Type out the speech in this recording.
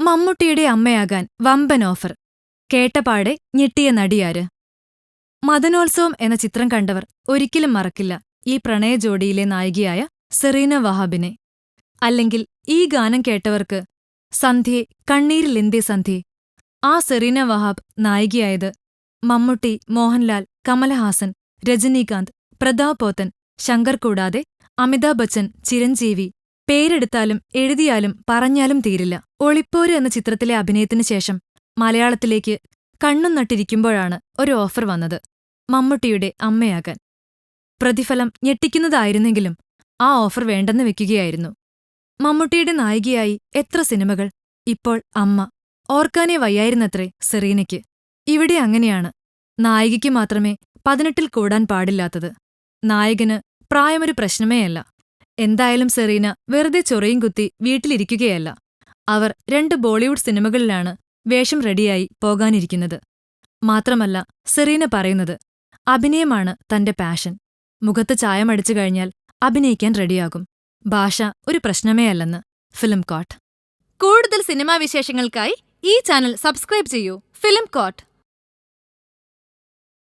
മമ്മൂട്ടിയുടെ അമ്മയാകാൻ വമ്പൻ ഓഫർ. കേട്ടപാടെ ഞെട്ടിയ നടിയാര്. മദനോത്സവം എന്ന ചിത്രം കണ്ടവർ ഒരിക്കലും മറക്കില്ല ഈ പ്രണയ ജോഡിയിലെ നായികയായ സെറീന വഹാബിനെ. അല്ലെങ്കിൽ ഈ ഗാനം കേട്ടവർക്ക് സന്ധ്യേ കണ്ണീരിലെന്തേ സന്ധ്യ ആ സെറീന വഹാബ് നായികയായത് മമ്മൂട്ടി മോഹൻലാൽ കമലഹാസൻ രജനീകാന്ത് പ്രതാപ് പോത്തൻ ശങ്കർ കൂടാതെ അമിതാഭ് ബച്ചൻ ചിരഞ്ജീവി. പേരെടുത്താലും എഴുതിയാലും പറഞ്ഞാലും തീരില്ല. ഒളിപ്പോര് എന്ന ചിത്രത്തിലെ അഭിനയത്തിനു ശേഷം മലയാളത്തിലേക്ക് കണ്ണും നട്ടിരിക്കുമ്പോഴാണ് ഒരു ഓഫർ വന്നത്. മമ്മൂട്ടിയുടെ അമ്മയാകാൻ. പ്രതിഫലം ഞെട്ടിക്കുന്നതായിരുന്നെങ്കിലും ആ ഓഫർ വേണ്ടെന്ന് വെക്കുകയായിരുന്നു. മമ്മൂട്ടിയുടെ നായികയായി എത്ര സിനിമകൾ? ഇപ്പോൾ അമ്മ. ഓർക്കാനേ വയ്യായിരുന്നത്രേ സെറീനയ്ക്ക്. ഇവിടെ അങ്ങനെയാണ്. നായികയ്ക്ക് മാത്രമേ പതിനെട്ടിൽ കൂടാൻ പാടില്ലാത്തത്. നായകന് പ്രായമൊരു പ്രശ്നമേയല്ല എന്തായാലും സെറീന വെറുതെ ചൊറയും കുത്തി വീട്ടിലിരിക്കുകയല്ല. അവർ രണ്ട് ബോളിവുഡ് സിനിമകളിലാണ് വേഷം റെഡിയായി പോകാനിരിക്കുന്നത്. മാത്രമല്ല സെറീന പറയുന്നത് അഭിനയമാണ് തന്റെ പാഷൻ. മുഖത്ത് ചായമടിച്ചു കഴിഞ്ഞാൽ അഭിനയിക്കാൻ റെഡിയാകും. ഭാഷ ഒരു പ്രശ്നമേ അല്ലെന്ന്. ഫിലിം കോട്ട്. കൂടുതൽ സിനിമാ വിശേഷങ്ങൾക്കായി ഈ ചാനൽ സബ്സ്ക്രൈബ് ചെയ്യൂ. Film coat.